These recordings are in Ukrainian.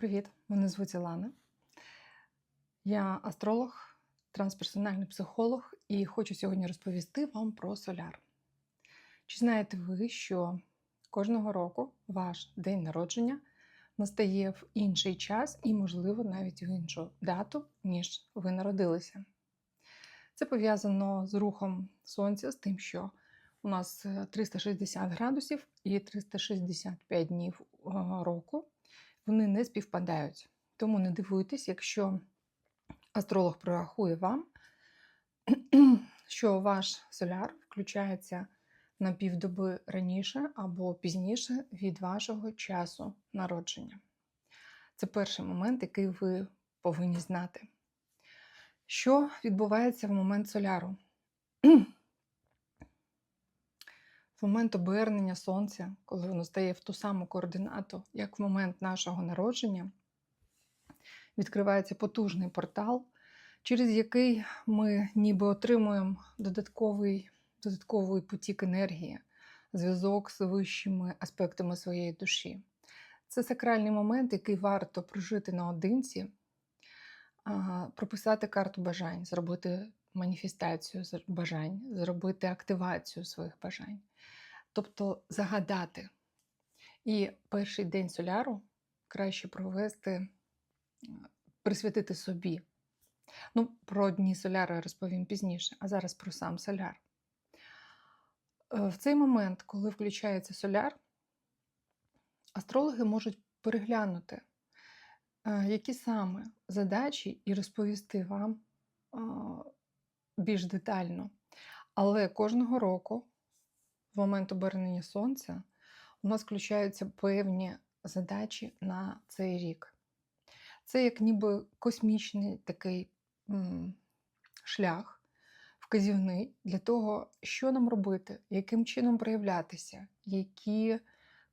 Привіт, мене звуть Ілана. Я астролог, трансперсональний психолог і хочу сьогодні розповісти вам про соляр. Чи знаєте ви, що кожного року ваш день народження настає в інший час і, можливо, навіть в іншу дату, ніж ви народилися? Це пов'язано з рухом сонця, з тим, що у нас е, 360 градусів і 365 днів е, року вони не співпадають. Тому не дивуйтесь, якщо астролог прорахує вам, що ваш соляр включається на півдоби раніше або пізніше від вашого часу народження. Це перший момент, який ви повинні знати. Що відбувається в момент соляру? Момент обернення сонця, коли воно стає в ту саму координату, як в момент нашого народження, відкривається потужний портал, через який ми ніби отримуємо додатковий, додатковий потік енергії, зв'язок з вищими аспектами своєї душі. Це сакральний момент, який варто прожити наодинці, прописати карту бажань, зробити маніфестацію бажань, зробити активацію своїх бажань. Тобто загадати. І перший день соляру краще провести, присвятити собі. Ну, про дні соляру я розповім пізніше, а зараз про сам соляр. Е, В цей момент, коли включається соляр, астрологи можуть переглянути, е, які саме задачі, і розповісти вам більш детально. Але кожного року, в момент обернення сонця, у нас включаються певні задачі на цей рік. Це як ніби космічний такий шлях, вказівний для того, що нам робити, яким чином проявлятися, які,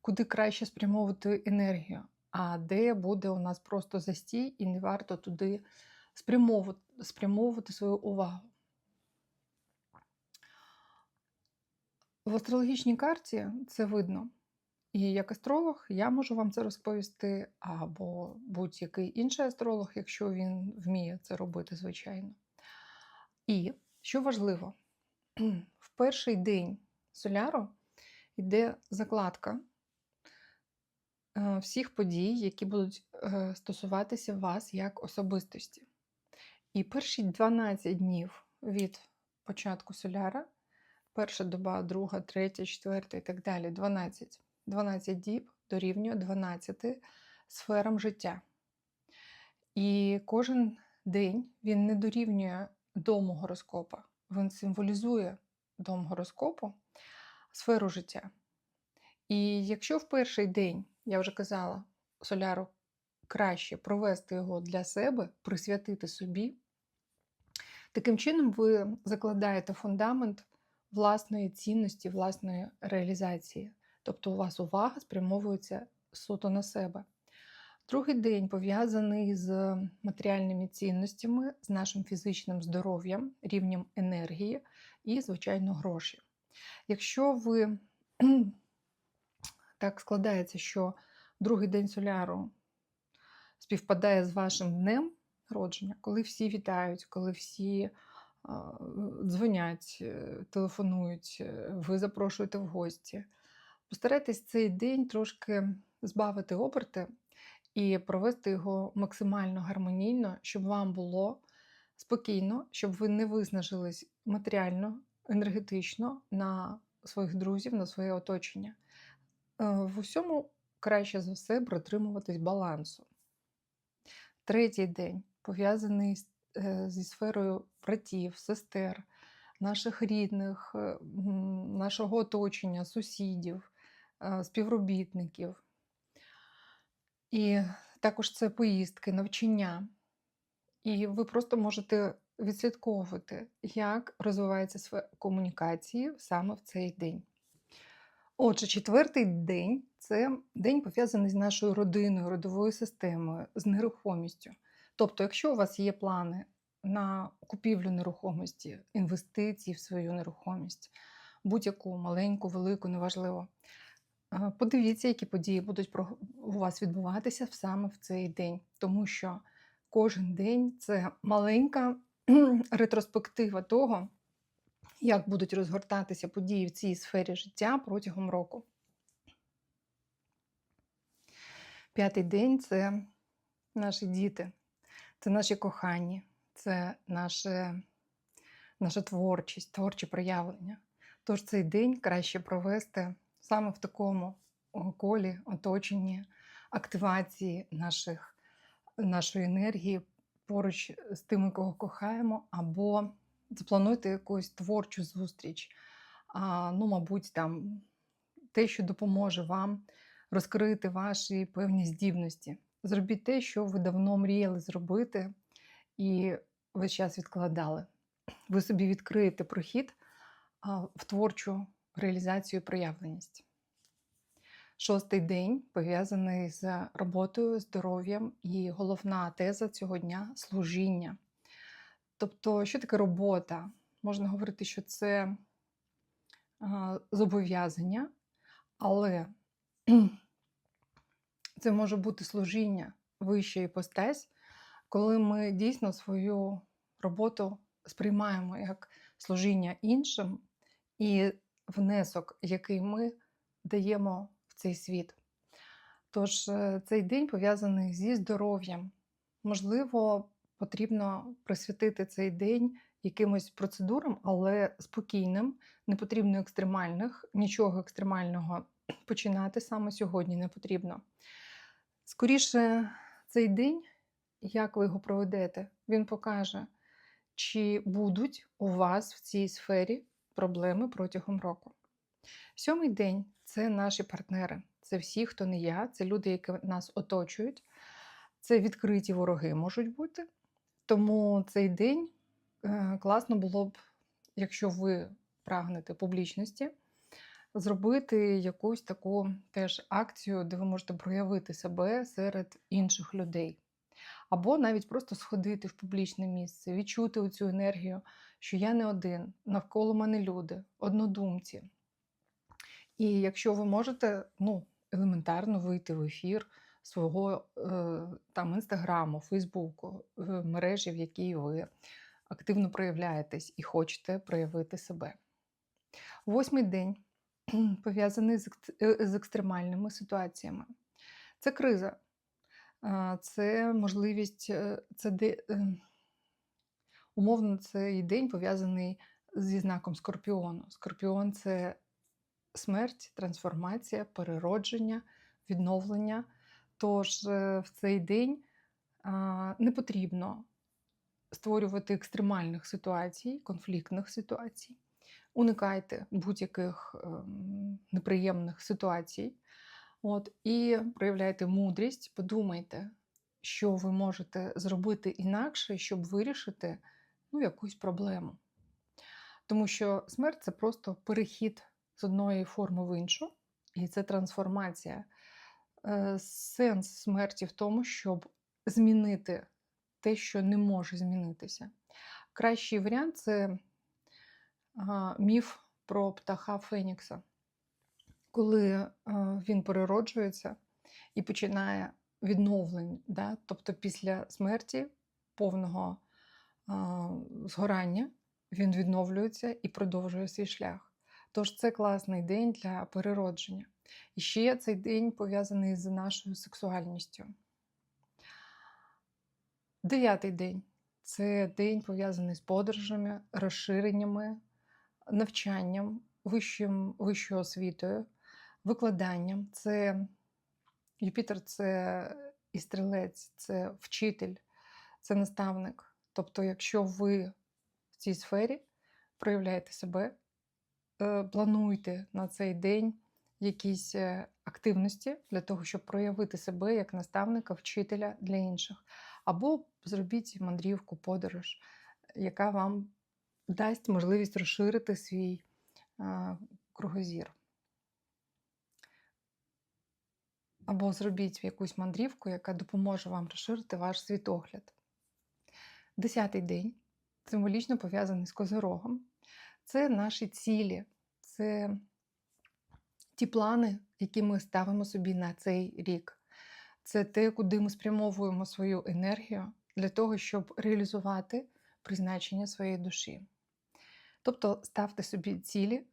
куди краще спрямовувати енергію, а де буде у нас просто застій, і не варто туди спрямовувати, спрямовувати свою увагу. В астрологічній карті це видно. І як астролог я можу вам це розповісти, або будь-який інший астролог, якщо він вміє це робити, звичайно. І що важливо, в перший день соляру йде закладка е, всіх подій, які будуть е, стосуватися вас як особистості. І перші 12 днів від початку соляра, перша доба, друга, третя, четверта і так далі, 12. 12 діб дорівнює 12 сферам життя. І кожен день він не дорівнює дому гороскопа, він символізує дом гороскопу, сферу життя. І якщо в перший день, я вже казала, соляру краще провести його для себе, присвятити собі, таким чином ви закладаєте фундамент власної цінності, власної реалізації. Тобто у вас увага спрямовується суто на себе. Другий день пов'язаний з матеріальними цінностями, з нашим фізичним здоров'ям, рівнем енергії і, звичайно, гроші. Якщо ви так складається, що другий день соляру співпадає з вашим днем народження, коли всі вітають, коли всі дзвонять, е, телефонують, е, ви запрошуєте в гості. Постарайтесь цей день трошки збавити оберти і провести його максимально гармонійно, щоб вам було спокійно, щоб ви не виснажились матеріально, енергетично на своїх друзів, на своє оточення. Е, В усьому краще за все притримуватись балансу. Третій день пов'язаний з- зі сферою братів, сестер, наших рідних, е, нашого оточення, сусідів, е, співробітників. І також це поїздки, навчання. І ви просто можете відслідковувати, як розвивається сфера комунікації саме в цей день. Отже, четвертий день це день пов'язаний з нашою родиною, родовою системою, з нерухомістю. Тобто, якщо у вас є плани на купівлю нерухомості, інвестиції в свою нерухомість, будь-яку маленьку, велику, неважливо, Е, Подивіться, які події будуть у вас відбуватися саме в цей день, тому що кожен день це маленька ретроспектива того, як будуть розгортатися події в цій сфері життя протягом року. П'ятий день це наші діти, це наші кохані, це наше, наша творчість, творчі проявлення. Тож цей день краще провести саме в такому колі, оточенні, активації наших, нашої енергії поруч з тими, кого кохаємо, або заплануйте якусь творчу зустріч. А, ну, мабуть, там те, що допоможе вам розкрити ваші певні здібності. Зробіть те, що ви давно мріяли зробити і весь час відкладали. Ви собі відкриєте прохід в творчу реалізацію проявленість. Шостий день пов'язаний з роботою, здоров'ям, і головна теза цього дня служіння. Тобто, що таке робота? Можна говорити, що це зобов'язання, але це може бути служіння вища іпостась, коли ми дійсно свою роботу сприймаємо як служіння іншим і внесок, який ми даємо в цей світ. Тож е, цей день пов'язаний зі здоров'ям. Можливо, потрібно присвятити цей день якимось процедурам, але спокійним, не потрібно екстремальних, нічого екстремального починати саме сьогодні не потрібно. Скоріше, цей день, як ви його проведете, він покаже, чи будуть у вас в цій сфері проблеми протягом року. Сьомий день це наші партнери, це всі, хто не я, це люди, які нас оточують, це відкриті вороги можуть бути. Тому цей день е, класно було б, якщо ви прагнете публічності, зробити якусь таку теж акцію, де ви можете проявити себе серед інших людей. Або навіть просто сходити в публічне місце, відчути оцю енергію, що я не один, навколо мене люди, однодумці. І якщо ви можете ну, елементарно вийти в ефір свого е, там інстаграму, Фейсбуку, мережі, в якій ви активно проявляєтесь і хочете проявити себе. Восьмий день пов'язаний е, з екстремальними ситуаціями. Це криза, це можливість, е, це де, е, умовно, цей день пов'язаний зі знаком Скорпіону. Скорпіон це смерть, трансформація, переродження, відновлення. Тож в цей день не потрібно створювати екстремальних ситуацій, конфліктних ситуацій. Уникайте будь-яких ем, неприємних ситуацій. От, і проявляйте мудрість, подумайте, що ви можете зробити інакше, щоб вирішити ну, якусь проблему. Тому що смерть це просто перехід з одної форми в іншу, і це трансформація. Е, Сенс смерті в тому, щоб змінити те, що не може змінитися. Кращий варіант це міф про птаха Фенікса, коли він перероджується і починає відновлення, да? тобто після смерті повного згорання він відновлюється і продовжує свій шлях. Тож це класний день для переродження. І ще цей день пов'язаний з нашою сексуальністю. Дев'ятий день це день пов'язаний з подорожами, розширеннями, навчанням, вищим, вищою освітою, викладанням. Це Юпітер це і стрілець, це вчитель, це наставник. Тобто, якщо ви в цій сфері проявляєте себе, е, плануйте на цей день якісь е, активності для того, щоб проявити себе як наставника, вчителя для інших. Або зробіть мандрівку, подорож, яка вам дасть можливість розширити свій кругозір. Або зробіть якусь мандрівку, яка допоможе вам розширити ваш світогляд. Десятий день символічно пов'язаний з козирогом. Це наші цілі, це ті плани, які ми ставимо собі на цей рік. Це те, куди ми спрямовуємо свою енергію для того, щоб реалізувати призначення своєї душі. Тобто ставте собі цілі,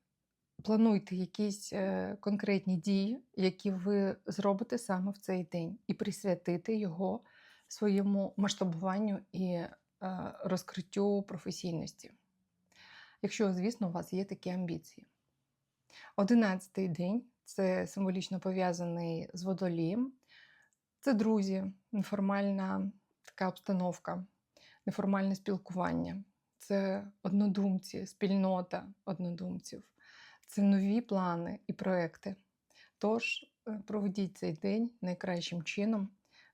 плануйте якісь е, конкретні дії, які ви зробите саме в цей день, і присвятите його своєму масштабуванню і е, розкриттю професійності. Якщо, звісно, у вас є такі амбіції. Одинадцятий день це символічно пов'язаний з водолієм. Це друзі, неформальна така обстановка, неформальне спілкування, це однодумці, спільнота однодумців, це нові плани і проекти. Тож е, проведіть цей день найкращим чином,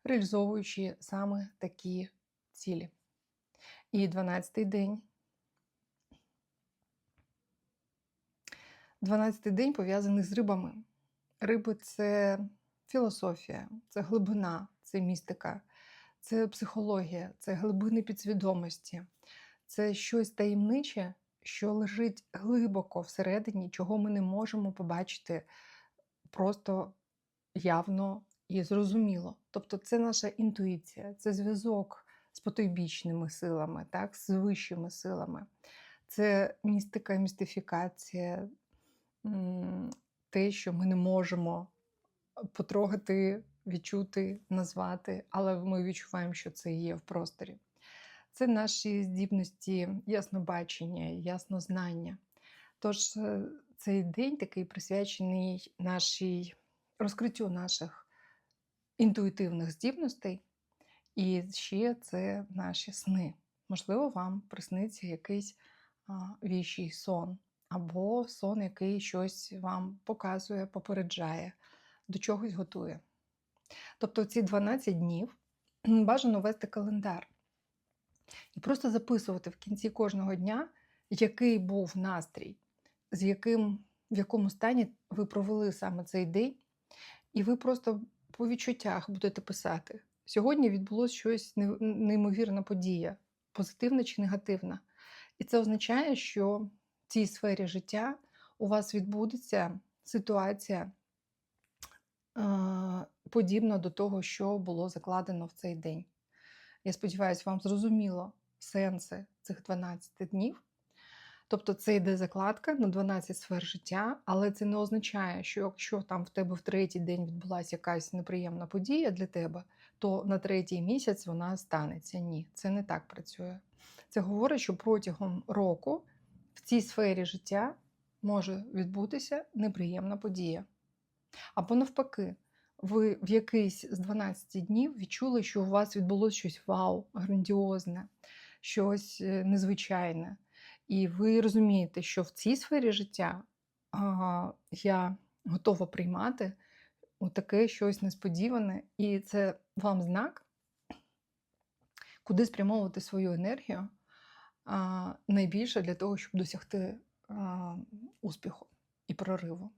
реалізовуючи саме такі цілі. І 12-й день. 12-й день пов'язаний з рибами. Риби це філософія, це глибина, це містика, це психологія, це глибини підсвідомості, це щось таємниче, що лежить глибоко всередині, чого ми не можемо побачити просто явно і зрозуміло. Тобто, це наша інтуїція, це зв'язок з потойбічними силами, так, з вищими силами. Це містика, містифікація, те, що ми не можемо потрогати, відчути, назвати, але ми відчуваємо, що це є в просторі. Це наші здібності яснобачення, яснознання. Тож е, цей день такий присвячений нашій розкриттю наших інтуїтивних здібностей, і ще це наші сни. Можливо, вам присниться якийсь віщий сон, або сон, який щось вам показує, попереджає, до чогось готує. Тобто ці 12 днів бажано вести календар і просто записувати в кінці кожного дня, який був настрій, з яким, в якому стані ви провели саме цей день, і ви просто по відчуттях будете писати. Сьогодні відбулося щось неймовірна подія, позитивна чи негативна. І це означає, що в цій сфері життя у вас відбудеться ситуація е, подібна до того, що було закладено в цей день. Я сподіваюся, вам зрозуміло сенси цих 12 днів. Тобто це йде закладка на 12 сфер життя, але це не означає, що якщо там в тебе в третій день відбулася якась неприємна подія для тебе, то на третій місяць вона станеться. Ні, це не так працює. Це говорить, що протягом року в цій сфері життя може відбутися неприємна подія. Або навпаки, ви в якийсь з 12 днів відчули, що у вас відбулося щось вау, грандіозне, щось е, незвичайне. І ви розумієте, що в цій сфері життя а, я готова приймати таке щось несподіване, і це вам знак, куди спрямовувати свою енергію а, найбільше для того, щоб досягти а, успіху і прориву.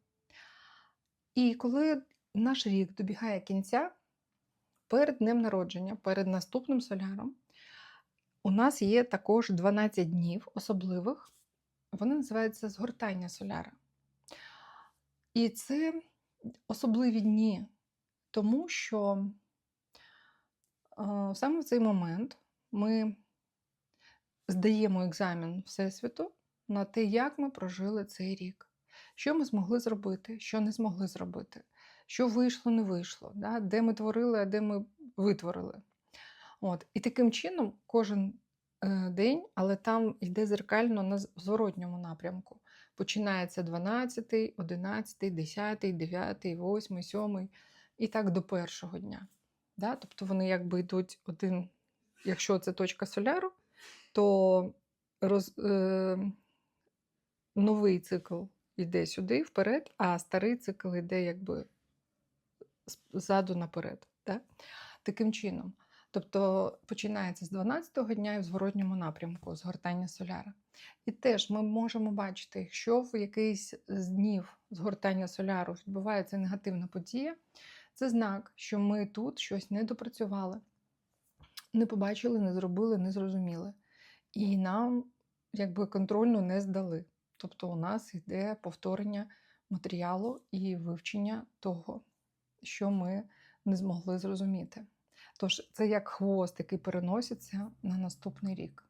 І коли наш рік добігає кінця, перед днем народження, перед наступним соляром, у нас є також 12 днів особливих. Вони називаються згортання соляра. І це особливі дні, тому що е, саме в цей момент ми здаємо екзамен Всесвіту на те, як ми прожили цей рік, що ми змогли зробити, що не змогли зробити, що вийшло, не вийшло, да? де ми творили, а де ми витворили. От. І таким чином кожен е, день, але там йде зеркально на зворотньому напрямку. Починається 12, 11, 10, 9, 8, 7 і так до першого дня. Да? Тобто вони якби йдуть один, якщо це точка соляру, то роз, е, новий цикл йде сюди вперед, а старий цикл йде якби ззаду наперед. Да? Таким чином. Тобто починається з 12-го дня і в зворотньому напрямку згортання соляра. І теж ми можемо бачити, якщо в якийсь з днів згортання соляру відбувається негативна подія, це знак, що ми тут щось не допрацювали, не побачили, не зробили, не зрозуміли. І нам якби контрольну не здали. Тобто у нас йде повторення матеріалу і вивчення того, що ми не змогли зрозуміти. Тож це як хвост, який переноситься на наступний рік.